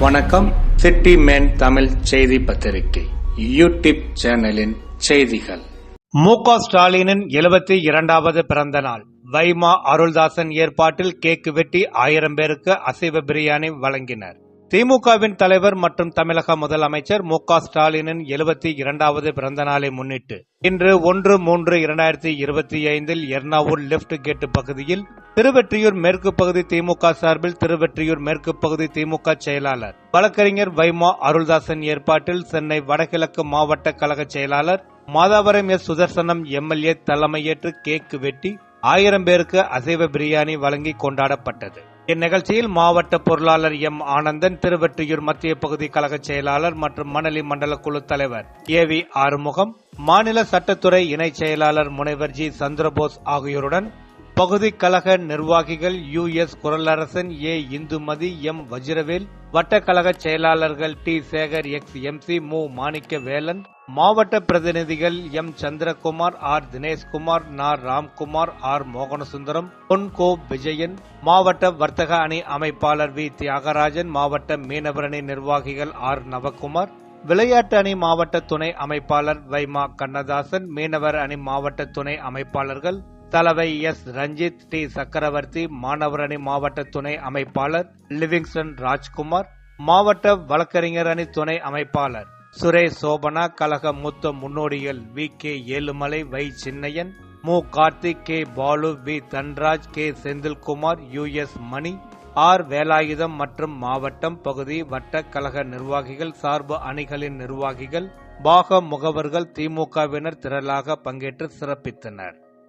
வணக்கம். City man Tamil செய்தி பத்திரிகை. யூடியூப் சேனலின் செய்திகள். மு க ஸ்டாலினின் எழுபத்தி இரண்டாவது பிறந்த நாள். வைமா அருள்தாசன் ஏற்பாட்டில் கேக்கு வெட்டி ஆயிரம் பேருக்கு அசைவ பிரியாணி வழங்கினர். திமுகவின் தலைவர் மற்றும் தமிழக முதலமைச்சர் மு க ஸ்டாலினின் எழுபத்தி இரண்டாவது பிறந்த நாளை முன்னிட்டு இன்று ஒன்று மூன்று இரண்டாயிரத்தி இருபத்தி ஐந்தில் எர்ணாவூர் லெப்ட் கேட் பகுதியில் திருவெற்றியூர் மேற்கு பகுதி திமுக சார்பில் திருவெற்றியூர் மேற்கு பகுதி திமுக செயலாளர் வழக்கறிஞர் வைமா அருள்தாசன் ஏற்பாட்டில் சென்னை வடகிழக்கு மாவட்ட கழக செயலாளர் மாதாவரம் எஸ் சுதர்சனம் எம்எல்ஏ தலைமையேற்று கேக் வெட்டி ஆயிரம் பேருக்கு அசைவ பிரியாணி வழங்கி கொண்டாடப்பட்டது. இந்நிகழ்ச்சியில் மாவட்ட பொருளாளர் எம் ஆனந்தன் திருவெற்றியூர் மத்திய பகுதி கழக செயலாளர் மற்றும் மணலி மண்டல குழு தலைவர் ஏ வி ஆறுமுகம் மாநில சட்டத்துறை இணைச் செயலாளர் முனைவர் ஜி சந்திரபோஸ் ஆகியோருடன் பகுதி கழக நிர்வாகிகள் U S Kuralarasan A Indhumathi M Vajravel வட்டக்கழக செயலாளர்கள் T Sekar ex M C மு மாணிக்க வேலன் மாவட்ட பிரதிநிதிகள் எம். சந்திரகுமார் ஆர். தினேஷ்குமார் நா ராம்குமார் ஆர். மோகனசுந்தரம் பொன்கோ விஜயன் மாவட்ட வர்த்தக அணி அமைப்பாளர் வி. தியாகராஜன் மாவட்ட மீனவர் அணி நிர்வாகிகள் ஆர். நவகுமார் விளையாட்டு அணி மாவட்ட துணை அமைப்பாளர் வைமா கண்ணதாசன் மீனவர் அணி மாவட்ட துணை அமைப்பாளர்கள் தலைவை எஸ். ரஞ்சித் டி. சக்கரவர்த்தி மாணவர் அணி மாவட்ட துணை அமைப்பாளர் லிவிங்ஸ்டன் ராஜ்குமார் மாவட்ட வழக்கறிஞர் அணி துணை அமைப்பாளர் சுரேஷ் சோபனா கழக மூத்த முன்னோடிகள் வி. கே. ஏழுமலை வை. சின்னையன் மு. Karthik K. Balu V. Dhanraj K. Senthilkumar U. S. Mani R. Velayutham மற்றும் மாவட்டம் பகுதி வட்ட கழக நிர்வாகிகள் சார்பு அணிகளின் நிர்வாகிகள் பாக முகவர்கள் திமுகவினர் திரளாக பங்கேற்று சிறப்பித்தனர்.